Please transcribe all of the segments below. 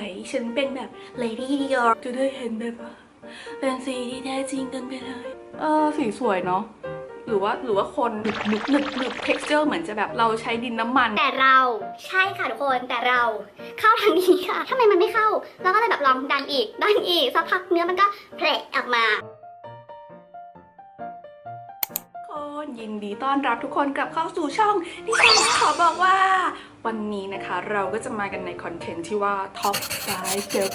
วยฉันเป็นแบบ Lady Dior จะได้เห็นแบบว่าเป็นสีที่แท้จริงกันไปเลย เออสีสวยเนาะหรือว่าหรือว่าคนหนึบหนึบหนึบหนึบ texture เหมือนจะแบบเราใช้ดินน้ำมัน แต่เราใช่ค่ะทุกคนแต่เราเข้าทางนี้ค่ะทำไมมันไม่เข้าเราก็เลยแบบลองดันอีกดันอีกสักพักเนื้อมันก็แผลออกมาคนยินดีต้อนรับทุกคนกลับเข้าสู่ช่องดิฉันขอบอกว่าวันนี้นะคะเราก็จะมากันในคอนเทนต์ที่ว่า Top 5 Gel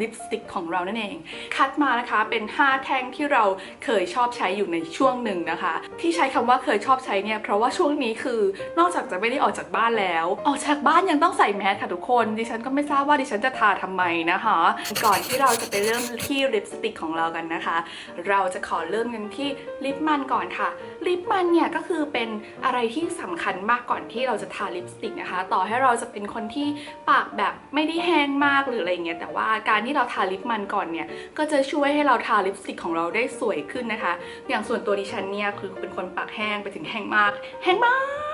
l i p Stick ของเรานั่นเอง คัดมานะคะเป็น 5 แท่งที่เราเคยชอบใช้อยู่ในช่วงหนึ่งนะคะ ที่ใช้คำว่าเคยชอบใช้เนี่ยเพราะว่าช่วงนี้คือนอกจากจะไม่ได้ออกจากบ้านแล้ว ออกจากบ้านยังต้องใส่แมสค่ะทุกคน ดิฉันก็ไม่ทราบว่าดิฉันจะทาทำไมนะคะ ก่อนที่เราจะไปเริ่มที่ลิปสติกของเรากันนะคะ เราจะขอเริ่มกันที่ลิปมันก่อนค่ะลิปมันเนี่ยก็คือเป็นอะไรที่สำคัญมากก่อนที่เราจะทาลิปสติกนะคะต่อให้เราจะเป็นคนที่ปากแบบไม่ได้แห้งมากหรืออะไรเงี้ยแต่ว่าการที่เราทาลิปมันก่อนเนี่ยก็จะช่วยให้เราทาลิปสติกของเราได้สวยขึ้นนะคะ อย่างส่วนตัวดิฉันเนี่ยคือเป็นคนปากแห้งไปถึงแห้งมาก แห้งมาก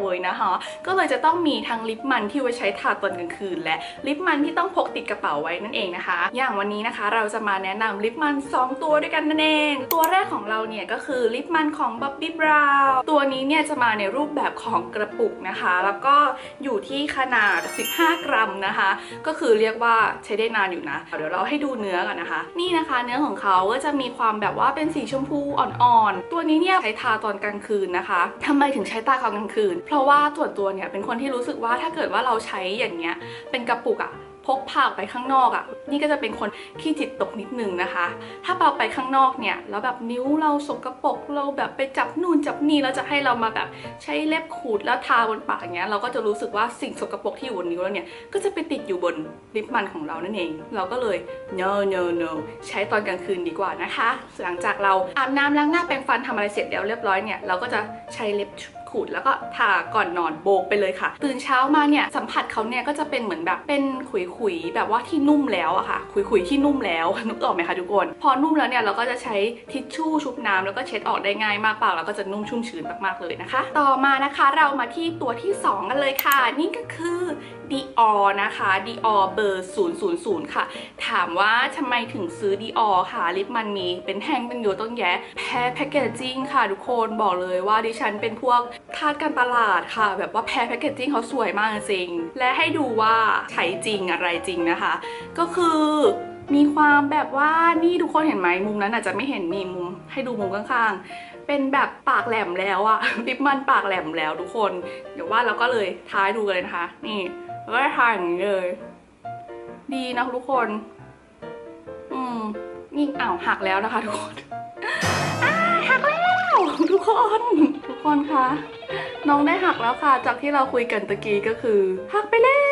เลยนะคะ ก็เลยจะต้องมีทั้งลิปมันที่ไว้ใช้ทาตอนกลางคืน และลิปมันที่ต้องพกติดกระเป๋าไว้นั่นเองนะคะ อย่างวันนี้นะคะเราจะมาแนะนำลิปมัน 2 ตัวด้วยกันนั่นเอง ตัวแรกของเราเนี่ยก็คือลิปมันของ Bobbi Brown ตัวนี้เนี่ยจะมาในรูปแบบของกระปุกนะคะ แล้วก็อยู่ที่ขนาด 15 กรัมนะคะ ก็คือเรียกว่าใช้ได้นานอยู่นะ เดี๋ยวเราให้ดูเนื้อกันนะคะ นี่นะคะเนื้อของเขาก็จะมีความแบบว่าเป็นสีชมพูอ่อนๆ ตัวนี้เนี่ยใช้ทาตอนกลางคืนนะคะทำไมถึงใช้ตาตอนกลางคืนเพราะว่าส่วนตัวเนี่ยเป็นคนที่รู้สึกว่าถ้าเกิดว่าเราใช้อย่างเงี้ยเป็นกระปุกอะพกพาออกไปข้างนอกอะ่ะ นี่ก็จะเป็นคนขี้จิตตกนิดนึงนะคะ ถ้าเราไปข้างนอกเนี่ยแล้วแบบนิ้วเราสกรปรกเราแบบไปจับนู่นจับนี่แล้วจะให้เรามาแบบใช้เล็บขูดแล้วทาบนปากอย่างเงี้ยเราก็จะรู้สึกว่าสิ่งสกรปรกที่อยู่บนนิ้วเราเนี่ยก็จะไปติดอยู่บนลิปมันของเรานั่นเอง เราก็เลย no no no ใช้ตอนกลางคืนดีกว่านะคะ หลังจากเราอาบน้ำล้างหน้าแปรงฟันทำอะไรเสร็จแล้วเรียบร้อยเนี่ยเราก็จะใช้เล็บ ขูดแล้วก็ทาก่อนนอนโบกไปเลยค่ะ ตื่นเช้ามาเนี่ยสัมผัสเขาเนี่ยก็จะเป็นเหมือนแบบเป็นขุยๆแบบว่าที่นุ่มแล้วอะค่ะ ขุยๆที่นุ่มแล้วนึกออกไหมคะทุกคน พอนุ่มแล้วเนี่ยเราก็จะใช้ทิชชู่ชุบน้ำแล้วก็เช็ดออกได้ง่ายมากปากเราก็จะนุ่มชุ่มชื้นมากๆเลยนะคะ ต่อมานะคะเรามาที่ตัวที่สองกันเลยค่ะ นี่ก็คือ Dior นะคะ Dior เบอร์000 ค่ะ ถามว่าทำไมถึงซื้อ Dior ค่ะลิปมันมีเป็นแท่งเป็นโยต้องแยะแพ้แพคเกจจิ้งค่ะทุกคนบอกเลยว่าดิฉันเป็นพวกทาสการตลาดค่ะ แบบว่าแพ้แพคเกจจิ้งเขาสวยมากจริง และให้ดูว่าใช้จริงอะไรจริงนะคะ ก็คือมีความแบบว่านี่ทุกคนเห็นไหมมุมนั้นอาจจะไม่เห็นมีมุมให้ดูมุมข้างๆ เป็นแบบปากแหลมแล้วอะลิปมันปากแหลมแล้วทุกคน เดี๋ยวว่าเราก็เลยท้ายดูกันเลยนะคะ นี่ แล้วก็ทาอย่างนี้เลย ดีนะทุกคน อืมนี่อ้าวหักแล้วนะคะ ทุกคนอ้าหักแล้วทุกคน ทุกคนคะน้องได้หักแล้วค่ะ จากที่เราคุยกันตะกี้ก็คือ หักไปแล้วทุก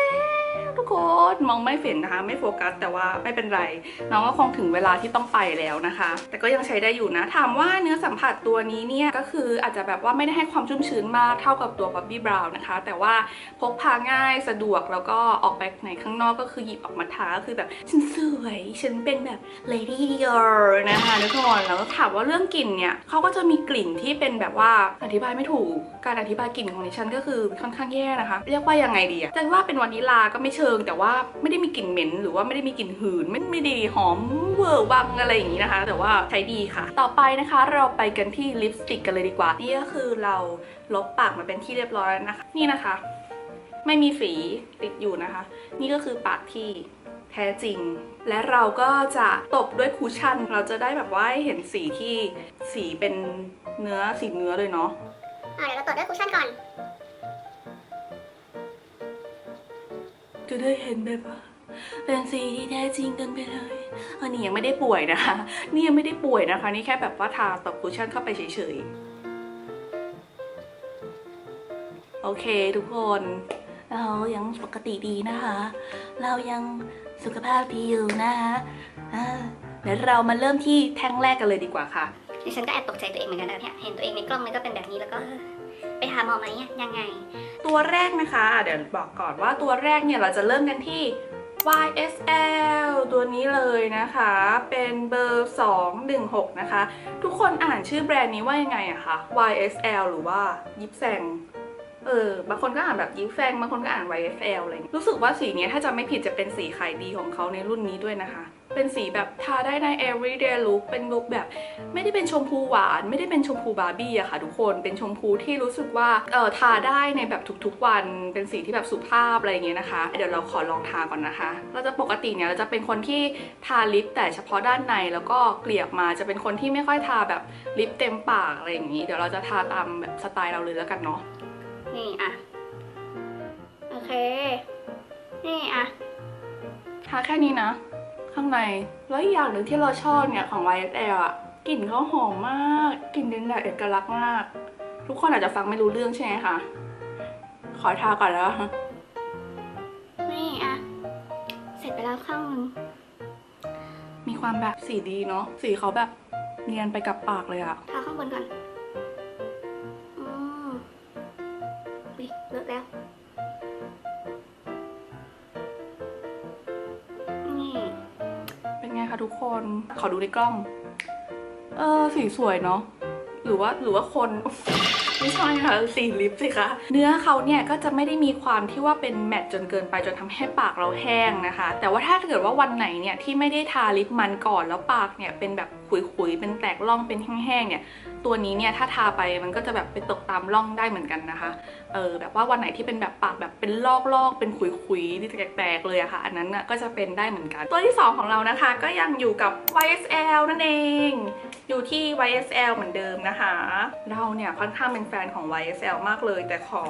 คนมองไม่เห็นนะคะ ไม่โฟกัสแต่ว่าไม่เป็นไร น้องก็คงถึงเวลาที่ต้องไปแล้วนะคะ แต่ก็ยังใช้ได้อยู่นะ ถามว่าเนื้อสัมผัสตัวนี้เนี่ยก็คืออาจจะแบบว่าไม่ได้ให้ความชุ่มชื้นมากเท่ากับตัว Bobbi Brown นะคะ แต่ว่าพกพาง่ายสะดวกแล้วก็ออกไปไหนข้างนอกก็คือหยิบออกมาทาก็คือแบบฉันสวยฉันเป็นแบบ Lady Dior นะคะทุกคนแล้วก็ถามว่าเรื่องกลิ่นเนี่ยเขาก็จะมีกลิ่นที่เป็นแบบว่าอธิบายไม่ถูกการอธิบายกลิ่นของดิฉันก็คือค่อนข้างแย่นะคะ เรียกว่ายังไงดีอะจะว่าเป็นวานิลาก็ไม่เชิงแต่ว่าไม่ได้มีกลิ่นเหม็นหรือว่าไม่ได้มีกลิ่นหืนไม่ไม่ได้หอมเวอร์วังอะไรอย่างนี้นะคะ แต่ว่าใช้ดีค่ะ ต่อไปนะคะเราไปกันที่ลิปสติกกันเลยดีกว่า นี่ก็คือเราลบปากมาเป็นที่เรียบร้อยแล้วนะคะ นี่นะคะ ไม่มีฝีติดอยู่นะคะ นี่ก็คือปากที่แท้จริง และเราก็จะตบด้วยคูชั่น เราจะได้แบบว่าเห็นสีที่สีเป็นเนื้อสีเนื้อเลยเนาะเดี๋ยวเราตรวจด้วยคุชชั่นก่อน จะได้เห็นแบบว่าเป็นสีที่แท้จริงกันไปเลยอันนี้ยังไม่ได้ป่วยนะคะ นี่ยังไม่ได้ป่วยนะคะ นี่แค่แบบว่าทาตบคุชชั่นเข้าไปเฉยๆ โอเคทุกคน เรายังปกติดีนะคะ เรายังสุขภาพดีอยู่นะคะเดี๋ยวเรามาเริ่มที่แท่งแรกกันเลยดีกว่าค่ะดิฉันก็แอบตกใจตัวเองเหมือนกันนะเนี่ย เห็นตัวเองในกล้องมันก็เป็นแบบนี้แล้วก็ ไปหาหมอไหมเนี่ยยังไง ตัวแรกนะคะ เดี๋ยวบอกก่อนว่าตัวแรกเนี่ยเราจะเริ่มกันที่ YSL ตัวนี้เลยนะคะ เป็นเบอร์ 216 นะคะ ทุกคนอ่านชื่อแบรนด์นี้ว่ายังไงอะคะ YSL หรือว่ายิปแซง เออบางคนก็อ่านแบบยิ้วแฟงบางคนก็อ่าน YFL อะไรอย่างเงี้ยรู้สึกว่าสีนี้ถ้าจะไม่ผิดจะเป็นสีขายดีของเขาในรุ่นนี้ด้วยนะคะ เป็นสีแบบทาได้ใน everyday look เป็นลุคแบบ ไม่ได้เป็นชมพูหวาน ไม่ได้เป็นชมพูบาร์บี้อะค่ะทุกคนเป็นชมพูที่รู้สึกว่าเออทาได้ในแบบทุกๆวัน เป็นสีที่แบบสุภาพอะไรเงี้ยนะคะ เดี๋ยวเราขอลองทาก่อนนะคะ เราจะปกติเนี่ยเราจะเป็นคนที่ทาลิปแต่เฉพาะด้านในแล้วก็เกลี่ยมาจะเป็นคนที่ไม่ค่อยทาแบบลิปเต็มปากอะไรอย่างงี้ เดี๋ยวเราจะทาตามแบบสไตล์เราเลยแล้วกันเนาะ นี่อะ โอเค นี่อะทาแค่นี้นะ ข้างใน แล้วอีกอย่างหนึ่งที่เราชอบเนี่ยของ YSL อะกลิ่นเขาหอมมาก กลิ่นเป็นแบบเอกลักษณ์มาก ทุกคนอาจจะฟังไม่รู้เรื่องใช่ไหมคะ ขอทาก่อนแล้ว นี่อะ เสร็จไปแล้วข้างหนึงมีความแบบสีดีเนาะ สีเขาแบบเนียนไปกับปากเลยอะทาข้างบนก่อน ทุกคน ขอดูในกล้อง เออสีสวยเนาะ หรือว่าหรือว่าคน ไม่ใช่ค่ะสีลิปสิคะ เนื้อเขาเนี่ยก็จะไม่ได้มีความที่ว่าเป็นแมตต์จนเกินไปจนทำให้ปากเราแห้งนะคะ แต่ว่าถ้าเกิดว่าวันไหนเนี่ยที่ไม่ได้ทาลิปมันก่อนแล้วปากเนี่ยเป็นแบบขุยๆ เป็นแตกร่องเป็นแห้งๆเนี่ย ตัวนี้เนี่ยถ้าทาไปมันก็จะแบบไปตกตามร่องได้เหมือนกันนะคะ เออแบบว่าวันไหนที่เป็นแบบปากแบบเป็นลอกๆเป็นขุยๆที่แตกๆเลยอะค่ะ อันนั้นน่ะก็จะเป็นได้เหมือนกัน ตัวที่ 2 ของเรานะคะ ก็ยังอยู่กับ YSL นั่นเอง อยู่ที่ YSL เหมือนเดิมนะคะ เราเนี่ยค่อนข้างเป็นแฟนของ YSL มากเลย แต่ขอ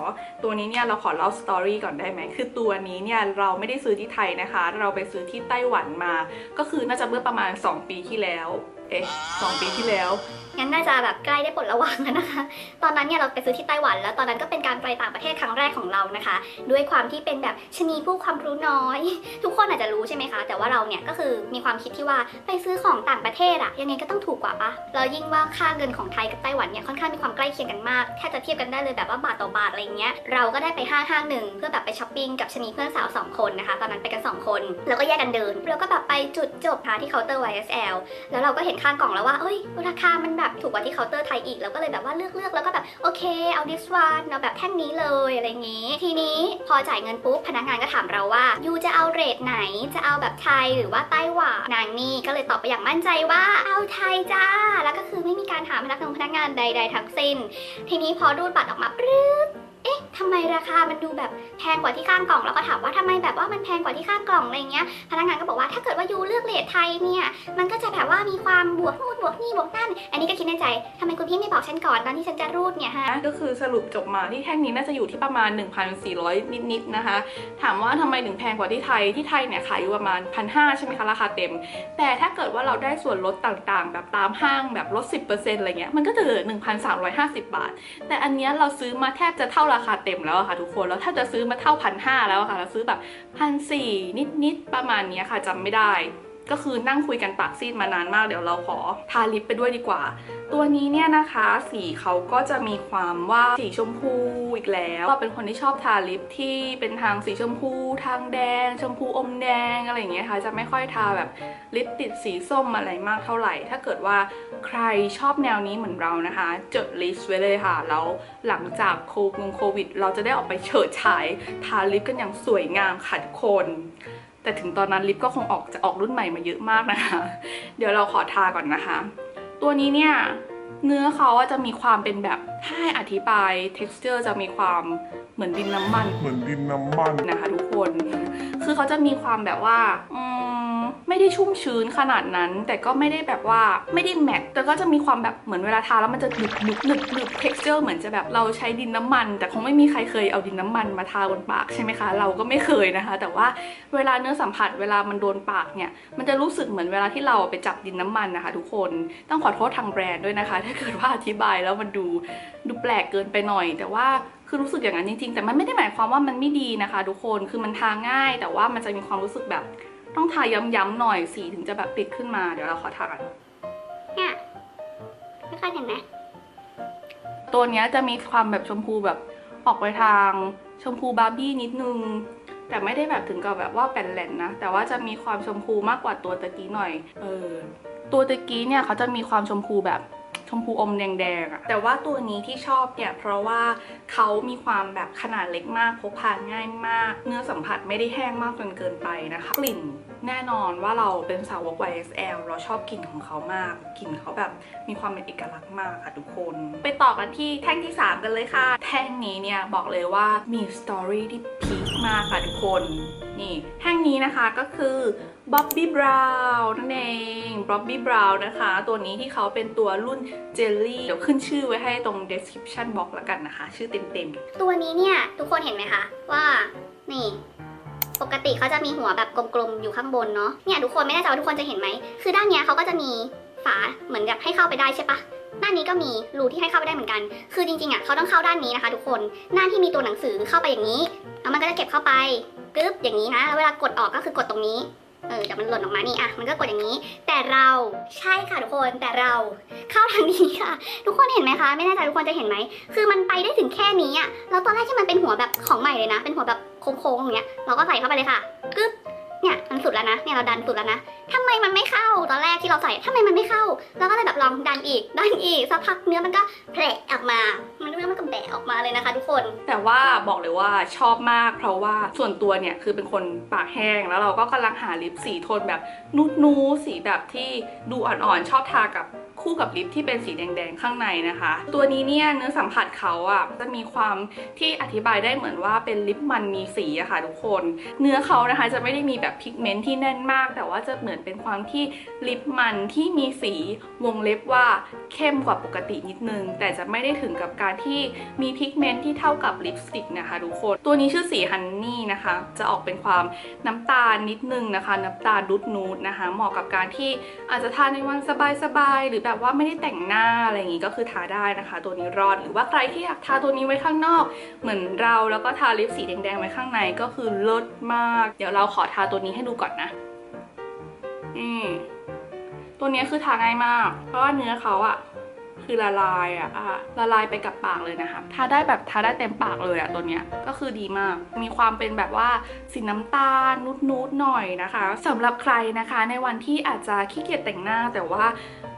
ตัวนี้เนี่ยเราขอเล่าสตอรี่ก่อนได้ไหมคือตัวนี้เนี่ยเราไม่ได้ซื้อที่ไทยนะคะ เราไปซื้อที่ไต้หวันมา ก็คือน่าจะเมื่อประมาณ 2 ปีที่แล้ว เอ๊ะสองปีที่แล้ว งั้นน่าจะแบบใกล้ได้ปลดระวางแล้วนะคะ ตอนนั้นเนี่ยเราไปซื้อที่ไต้หวัน แล้วตอนนั้นก็เป็นการไปต่างประเทศครั้งแรกของเรานะคะ ด้วยความที่เป็นแบบชนีผู้ความรู้น้อย ทุกคนอาจจะรู้ใช่ไหมคะ แต่ว่าเราเนี่ยก็คือมีความคิดที่ว่าไปซื้อของต่างประเทศอะยังไงก็ต้องถูกกว่าปะเรายิ่งว่าค่าเงินของไทยกับไต้หวันเนี่ยค่อนข้างมีความใกล้เคียงกันมากแทบจะเทียบกันได้เลยแบบว่าบาทต่อบาทอะไรเงี้ย เราก็ได้ไปห้างห้างหนึ่งเพื่อแบบไปช้อปปิ้งกับชนีเพื่อนสาวสองคนนะคะ ตอนนั้นไปกันสองคนแล้วก็แยกกันเดิน แล้วก็แบบไปจุดจบหาที่เคาน์เตอร์ YSL แล้วเราก็เห็นข้างกล่องแล้วว่าเอ้ยราคามันแบบถูกกว่าที่เคาน์เตอร์ไทยอีกเราก็เลยแบบว่าเลือกเลือกแล้วก็แบบโอเคเอา this one เอาแบบแท่งนี้เลยอะไรอย่างงี้ ทีนี้พอจ่ายเงินปุ๊บพนักงานก็ถามเราว่ายูจะเอาเรทไหนจะเอาแบบไทยหรือว่าไต้หวันนางนี่ก็เลยตอบไปอย่างมั่นใจว่าเอาไทยจ้า แล้วก็คือไม่มีการถามพนักงานพนักงานใด ๆทั้งสิ้น ทีนี้พอรูดบัตรออกมาปรึ๊ดเอ๊ะ ทำไมราคามันดูแบบแพงกว่าที่ข้างกล่องแล้วก็ถามว่าทำไมแบบว่ามันแพงกว่าที่ข้างกล่องอะไรเงี้ยพนักงานก็บอกว่าถ้าเกิดว่ายูเลือกเลทไทยเนี่ยมันก็จะแบบว่ามีความบวกนู่นบวกนี่บวกนั่น อันนี้ก็คิดในใจทำไมคุณพี่ไม่บอกฉันก่อนตอนที่ฉันจะรูดเนี่ยฮะก็คือสรุปจบมาที่แท่งนี้น่าจะอยู่ที่ประมาณ 1,400 นิดๆนะคะ ถามว่าทำไมถึงแพงกว่าที่ไทยที่ไทยเนี่ยขายอยู่ประมาณ1,500ใช่ไหมคะราคาเต็ม แต่ถ้าเกิดว่าเราได้ส่วนลดต่างๆ แบบตามห้างแบบลด 10%อะไรเงี้ยมันก็จะเหลือ1,350 บาท แต่อันเนี้ยเราซื้อมาแทบจะเท่าราคาเต็มแล้วค่ะทุกคนแล้วถ้าจะซื้อมาเท่าพันห้าแล้วค่ะเราซื้อแบบพันสี่นิดๆประมาณนี้ค่ะจำไม่ได้ ก็คือนั่งคุยกันปากซีดมานานมากเดี๋ยวเราขอทาลิปไปด้วยดีกว่า ตัวนี้เนี่ยนะคะสีเขาก็จะมีความว่าสีชมพูอีกแล้วก็เป็นคนที่ชอบทาลิปที่เป็นทางสีชมพู ทางแดง ชมพูอมแดงอะไรอย่างเงี้ยค่ะจะไม่ค่อยทาแบบลิปติดสีส้มอะไรมากเท่าไหร่ ถ้าเกิดว่าใครชอบแนวนี้เหมือนเรานะคะจดลิสต์ไว้เลยค่ะแล้วหลังจากโควงโควิดเราจะได้ออกไปเฉิดฉายทาลิปกันอย่างสวยงามค่ะทุกคน แต่ถึงตอนนั้นลิปก็คงออกจะออกรุ่นใหม่มาเยอะมากนะคะ เดี๋ยวเราขอทาก่อนนะคะ ตัวนี้เนี่ยเนื้อเขาอะจะมีความเป็นแบบถ้าให้อธิบาย texture จะมีความเหมือนดินน้ำมัน เหมือนดินน้ำมันนะคะทุกคน คือเขาจะมีความแบบว่าอืม ไม่ได้ชุ่มชื้นขนาดนั้น แต่ก็ไม่ได้แบบว่าไม่ได้แมตต์แต่ก็จะมีความแบบเหมือนเวลาทาแล้วมันจะหนึบหนึบหนึบหนึบ texture เหมือนจะแบบเราใช้ดินน้ำมัน แต่คงไม่มีใครเคยเอาดินน้ำมันมาทาบนปากใช่ไหมคะ เราก็ไม่เคยนะคะ แต่ว่าเวลาเนื้อสัมผัสเวลามันโดนปากเนี่ยมันจะรู้สึกเหมือนเวลาที่เราไปจับดินน้ำมันนะคะ ทุกคนต้องขอโทษทางแบรนด์ด้วยนะคะ ถ้าเกิดว่าอธิบายแล้วมันดูดูแปลกเกินไปหน่อย แต่ว่าคือรู้สึกอย่างนั้นจริงๆ แต่มันไม่ได้หมายความว่ามันไม่ดีนะคะ ทุกคน คือมันทาง่าย แต่ว่ามันจะมีความรู้สึกแบบ ต้องทาย้ำๆหน่อยสีถึงจะแบบติดขึ้นมา เดี๋ยวเราขอทากันเนี่ยไม่ค่อยเห็นไหมตัวเนี้ยจะมีความแบบชมพูแบบออกไปทางชมพูบาร์บี้นิดนึง แต่ไม่ได้แบบถึงกับแบบว่าแป่นแหลนนะ แต่ว่าจะมีความชมพูมากกว่าตัวตะกี้หน่อย เออ ตัวตะกี้เนี่ยเขาจะมีความชมพูแบบ ชมพูอมแดงๆอะแต่ว่าตัวนี้ที่ชอบเนี่ยเพราะว่าเขามีความแบบขนาดเล็กมากพกพาง่ายมาก เนื้อสัมผัสไม่ได้แห้งมากจนเกินไปนะคะ กลิ่น แน่นอนว่าเราเป็นสาวก YSL เราชอบกลิ่นของเขามาก กลิ่นเขาแบบมีความเป็นเอกลักษณ์มากค่ะทุกคน ไปต่อกันที่แท่งที่ 3 กันเลยค่ะ แท่งนี้เนี่ยบอกเลยว่ามีสตอรี่ที่พีคมากค่ะทุกคน นี่แท่งนี้นะคะก็คือ Bobbi Brown นั่นเอง Bobbi Brown นะคะ ตัวนี้ที่เขาเป็นตัวรุ่นเจลลี่เดี๋ยวขึ้นชื่อไว้ให้ตรง description box แล้วกันนะคะ ชื่อเต็มๆ ตัวนี้เนี่ย ทุกคนเห็นไหมคะ ว่านี่ ปกติเขาจะมีหัวแบบกลมๆอยู่ข้างบนเนาะเนี่ยทุกคนไม่แน่ใจว่าทุกคนจะเห็นไหมคือด้านเนี้ยเขาก็จะมีฝาเหมือนแบบให้เข้าไปได้ใช่ปะด้านนี้ก็มีรูที่ให้เข้าไปได้เหมือนกัน คือจริงๆอะเขาต้องเข้าด้านนี้นะคะ ทุกคนหน้านที่มีตัวหนังสือเข้าไปอย่างนี้แล้วมันก็จะเก็บเข้าไปกึ๊บอย่างนี้นะแล้วเวลากดออกก็คือกดตรงนี้ เออเดี๋ยวมันหล่นออกมานี่อะมันก็กดอย่างนี้ แต่เราใช่ค่ะทุกคนแต่เราเข้าทางนี้ค่ะ ทุกคนเห็นไหมคะ ไม่แน่ใจทุกคนจะเห็นไหมคือมันไปได้ถึงแค่นี้อะแล้วตอนแรกที่มันเป็นหัวแบบของใหม่เลยนะ เป็นหัวแบบโค้งๆอย่างเงี้ยเราก็ใส่เข้าไปเลยค่ะกึ๊บ เนี่ยมันสุดแล้วนะเนี่ยเราดันสุดแล้วนะทำไมมันไม่เข้าตอนแรกที่เราใส่ทำไมมันไม่เข้าเราก็เลยแบบลองดันอีกดันอีกสักพักเนื้อมันก็แผลออกมา มันเนื้อมันก็แบะออกมาเลยนะคะ ทุกคน แต่ว่าบอกเลยว่าชอบมาก เพราะว่าส่วนตัวเนี่ยคือเป็นคนปากแห้งแล้วเราก็กำลังหาลิปสีโทนแบบนูดนูสีแบบที่ดูอ่อนๆชอบทากับ คู่กับลิปที่เป็นสีแดงๆข้างในนะคะ ตัวนี้เนี่ยเนื้อสัมผัสเขาอะจะมีความที่อธิบายได้เหมือนว่าเป็นลิปมันมีสีอะค่ะทุกคน เนื้อเขานะคะจะไม่ได้มีแบบพิกเมนต์ที่แน่นมาก แต่ว่าจะเหมือนเป็นความที่ลิปมันที่มีสีวงเล็บว่าเข้มกว่าปกตินิดนึง แต่จะไม่ได้ถึงกับการที่มีพิกเมนต์ที่เท่ากับลิปสติกนะคะทุกคน ตัวนี้ชื่อสีฮันนี่นะคะ จะออกเป็นความน้ำตาลนิดนึงนะคะ น้ำตาลดุดนูดนะคะ เหมาะกับการที่อาจจะทาในวันสบายๆหรือแบบว่าไม่ได้แต่งหน้าอะไรอย่างงี้ก็คือทาได้นะคะ ตัวนี้รอดหรือว่าใครที่อยากทาตัวนี้ไว้ข้างนอก เหมือนเราแล้วก็ทาลิปสีแดงๆไว้ข้างในก็คือเลิศมาก เดี๋ยวเราขอทาตัวนี้ให้ดูก่อนนะอืมตัวนี้คือทาง่ายมาก เพราะว่าเนื้อเขาอะ คือละลายอะอะละลายไปกับปากเลยนะคะทาได้แบบทาได้เต็มปากเลยอะตัวเนี้ยก็คือดีมาก มีความเป็นแบบว่าสีน้ำตาลนุดๆหน่อยนะคะสำหรับใครนะคะในวันที่อาจจะขี้เกียจแต่งหน้าแต่ว่า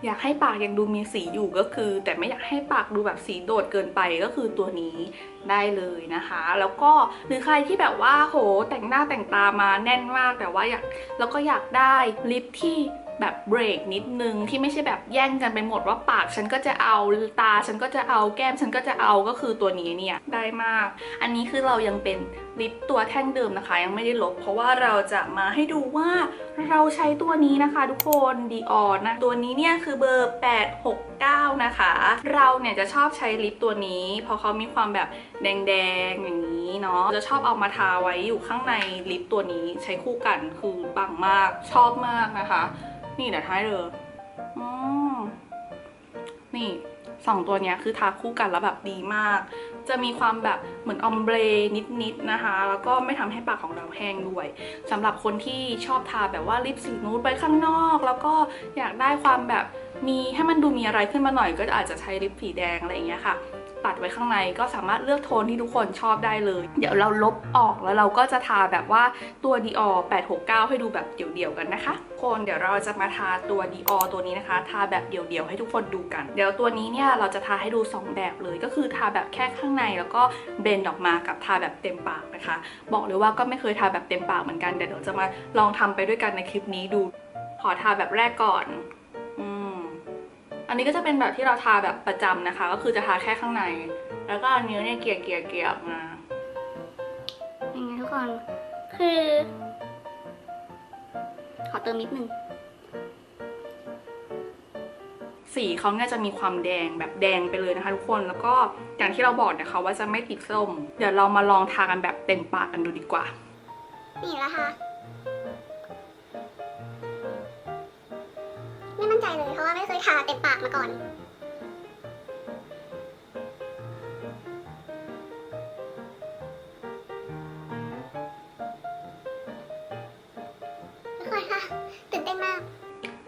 อยากให้ปากยังดูมีสีอยู่ก็คือ แต่ไม่อยากให้ปากดูแบบสีโดดเกินไปก็คือตัวนี้ได้เลยนะคะ แล้วก็หรือใครที่แบบว่าโหแต่งหน้าแต่งตามาแน่นมากแต่ว่าอยากแล้วก็อยากได้ลิปที่ แบบเบรกนิดนึงที่ไม่ใช่แบบแย่งกันไปหมดว่าปากฉันก็จะเอาตาฉันก็จะเอาแก้มฉันก็จะเอาก็คือตัวนี้เนี่ยได้มาก อันนี้คือเรายังเป็นลิปตัวแท่งเดิมนะคะ ยังไม่ได้ลบ เพราะว่าเราจะมาให้ดูว่าเราใช้ตัวนี้นะคะ ทุกคนดีออนนะตัวนี้เนี่ยคือเบอร์ 869 นะคะ เราเนี่ยจะชอบใช้ลิปตัวนี้ เพราะเขามีความแบบแดงๆอย่างนี้เนาะจะชอบเอามาทาไว้อยู่ข้างในลิปตัวนี้ใช้คู่กันคือปังมากชอบมากนะคะ นี่เดี๋ยวท้ายเลยอืมนี่สองตัวเนี้ยคือทาคู่กันแล้วแบบดีมาก จะมีความแบบเหมือนออมเบรนิดๆนะคะ แล้วก็ไม่ทำให้ปากของเราแห้งด้วยสำหรับคนที่ชอบทาแบบว่าลิปสีนูดไปข้างนอก แล้วก็อยากได้ความแบบมีให้มันดูมีอะไรขึ้นมาหน่อย ก็อาจจะใช้ลิปสีแดงอะไรอย่างเงี้ยค่ะ ตัดไว้ข้างในก็สามารถเลือกโทนที่ทุกคนชอบได้เลย เดี๋ยวเราลบออกแล้วเราก็จะทาแบบว่าตัว Dior 869 ให้ดูแบบเดี่ยวๆกันนะคะ คนเดี๋ยวเราจะมาทาตัว Dior ตัวนี้นะคะ ทาแบบเดี่ยวๆให้ทุกคนดูกัน เดี๋ยวตัวนี้เนี่ยเราจะทาให้ดู 2 แบบเลย ก็คือทาแบบแค่ข้างในแล้วก็เบนออกมากับทาแบบเต็มปากนะคะ บอกเลยว่าก็ไม่เคยทาแบบเต็มปากเหมือนกันเดี๋ยวเราจะมาลองทำไปด้วยกันในคลิปนี้ดู ขอทาแบบแรกก่อนอืมอันนี้ก็จะเป็นแบบที่เราทาแบบประจำนะคะ ก็คือจะทาแค่ข้างใน แล้วก็เนิ้วเนี่ยเกี่ยเกลี่ยเกลี่ยออกมายังไงทุกคน คือ ขอเติมนิดนึง สีเขาเนี่ยจะมีความแดงแบบแดงไปเลยนะคะ ทุกคนแล้วก็อย่างที่เราบอกนะคะว่าจะไม่ติดส้ม เดี๋ยวเรามาลองทากันแบบเต็มปากกันดูดีกว่า นี่แล้วค่ะไม่มั่นใจเลยเพราะว่าไม่เคยทาเต็มปากมาก่อน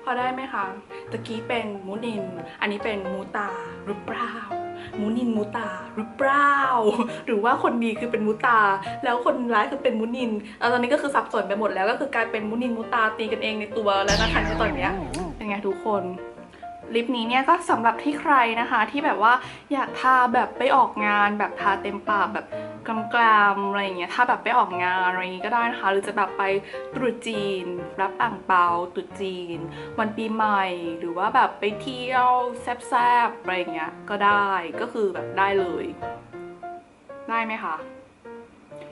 พอได้ไหมคะ ตะกี้เป็นมูนิน อันนี้เป็นมูตาหรือเปล่า มูนินมูตาหรือเปล่า หรือว่าคนดีคือเป็นมูตา แล้วคนร้ายคือเป็นมูนินแล้วตอนนี้ก็คือสับสนไปหมดแล้วก็คือกลายเป็นมูนินมูตาตีกันเองในตัวแล้วนะคะในตอนเนี้ยเป็นไงทุกคนลิปนี้เนี่ยก็สำหรับที่ใครนะคะที่แบบว่าอยากทาแบบไปออกงานแบบทาเต็มปากแบบ กลามๆอะไรอย่างเงี้ยถ้าแบบไปออกงานอะไรอย่างงี้ก็ได้นะคะ หรือจะแบบไปตรุษจีน รับอ่างเปาตรุษจีน วันปีใหม่ หรือว่าแบบไปเที่ยวแซบๆอะไรอย่างเงี้ยก็ได้ก็คือแบบได้เลย ได้ไหมคะ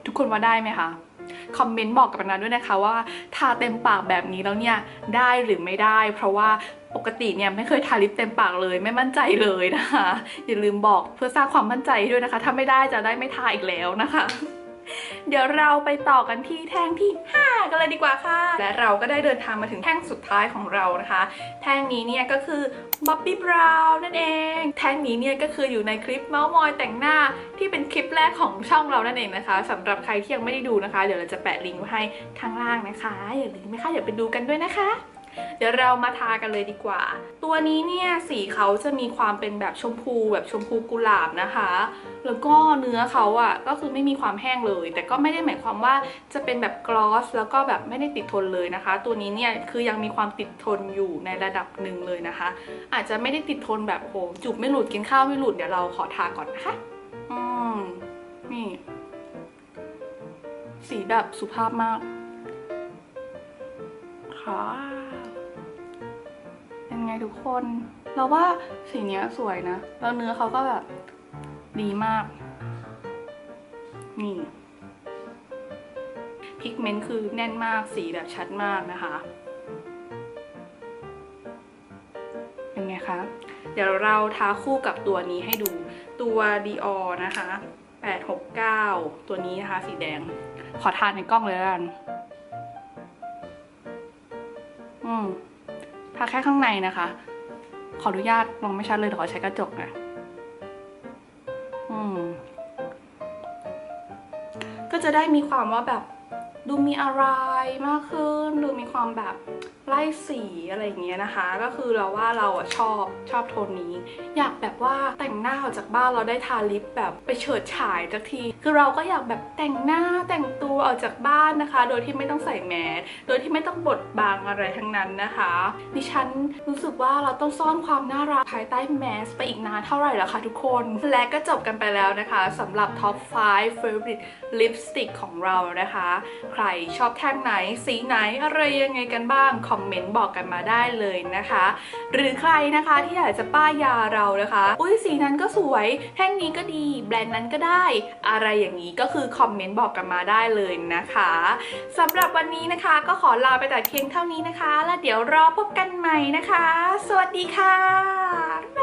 ทุกคนว่าได้ไหมคะคอมเมนต์บอกกับนาด้วยนะคะว่าทาเต็มปากแบบนี้แล้วเนี่ยได้หรือไม่ได้ เพราะว่า ปกติเนี่ยไม่เคยทาลิปเต็มปากเลย ไม่มั่นใจเลยนะคะ อย่าลืมบอกเพื่อสร้างความมั่นใจด้วยนะคะ ถ้าไม่ได้จะได้ไม่ทาอีกแล้วนะคะ เดี๋ยวเราไปต่อกันที่แท่งที่ 5 กันเลยดีกว่าค่ะ และเราก็ได้เดินทางมาถึงแท่งสุดท้ายของเรานะคะ แท่งนี้เนี่ยก็คือ Bobbi Brown นั่นเอง แท่งนี้เนี่ยก็คืออยู่ในคลิปเมาส์มอยแต่งหน้าที่เป็นคลิปแรกของช่องเรานั่นเองนะคะสำหรับใครที่ยังไม่ได้ดูนะคะ เดี๋ยวเราจะแปะลิงก์ไว้ให้ข้างล่างนะคะ อย่าลืมนะคะอย่าไปดูกันด้วยนะคะ เดี๋ยวเรามาทากันเลยดีกว่า ตัวนี้เนี่ยสีเขาจะมีความเป็นแบบชมพูแบบชมพูกุหลาบนะคะ แล้วก็เนื้อเขาอะ่ะก็คือไม่มีความแห้งเลย แต่ก็ไม่ได้หมายความว่าจะเป็นแบบกลอสแล้วก็แบบไม่ได้ติดทนเลยนะคะ ตัวนี้เนี่ยคือยังมีความติดทนอยู่ในระดับหนึ่งเลยนะคะ อาจจะไม่ได้ติดทนแบบโหจุบไม่หลุดกินข้าวไม่หลุดเดี๋ยวเราขอทาก่อนนะคะอืมนี่สีแบบสุภาพมากค่ะ ทุกคน เราว่าสีเนี้ยสวยนะ แล้วเนื้อเขาก็แบบดีมาก นี่พิกเมนต์คือแน่นมากสีแบบชัดมากนะคะเป็นไงคะเดี๋ยวเราทาคู่กับตัวนี้ให้ดูตัว Dior นะคะ 869 ตัวนี้นะคะ สีแดง ขอทานในกล้องเลยละกัน อืม ทาแค่ข้างในนะคะ ขออนุญาตมองไม่ชัดเลยขอใช้กระจกนะอืม ก็จะได้มีความว่าแบบดูมีอะไรมากขึ้น ดูมีความแบบไล่สีอะไรอย่างเงี้ยนะคะ ก็คือเราว่าเราอะชอบชอบโทนนี้ อยากแบบว่าแต่งหน้าออกจากบ้านเราได้ทาลิปแบบไปเฉิดฉายสักที คือเราก็อยากแบบแต่งหน้าแต่งตัวออกจากบ้านนะคะ โดยที่ไม่ต้องใส่แมสโดยที่ไม่ต้องบดบางอะไรทั้งนั้นนะคะดิฉันรู้สึกว่าเราต้องซ่อนความน่ารักภายใต้แมสไปอีกนานเท่าไหร่แล้วคะทุกคน และก็จบกันไปแล้วนะคะสำหรับ Top 5 Favorite Lipstick ของเรานะคะ ใครชอบแท่งไหนสีไหนอะไรยังไงกันบ้าง คอมเมนต์บอกกันมาได้เลยนะคะ หรือใครนะคะที่อยากจะป้ายยาเรานะคะ อุ้ยสีนั้นก็สวยแท่งนี้ก็ดี แบรนด์นั้นก็ได้ อะไรอย่างนี้ก็คือคอมเมนต์บอกกันมาได้เลยนะคะสำหรับวันนี้นะคะ ก็ขอลาไปแต่เพียงเท่านี้นะคะ แล้วเดี๋ยวรอพบกันใหม่นะคะ สวัสดีค่ะ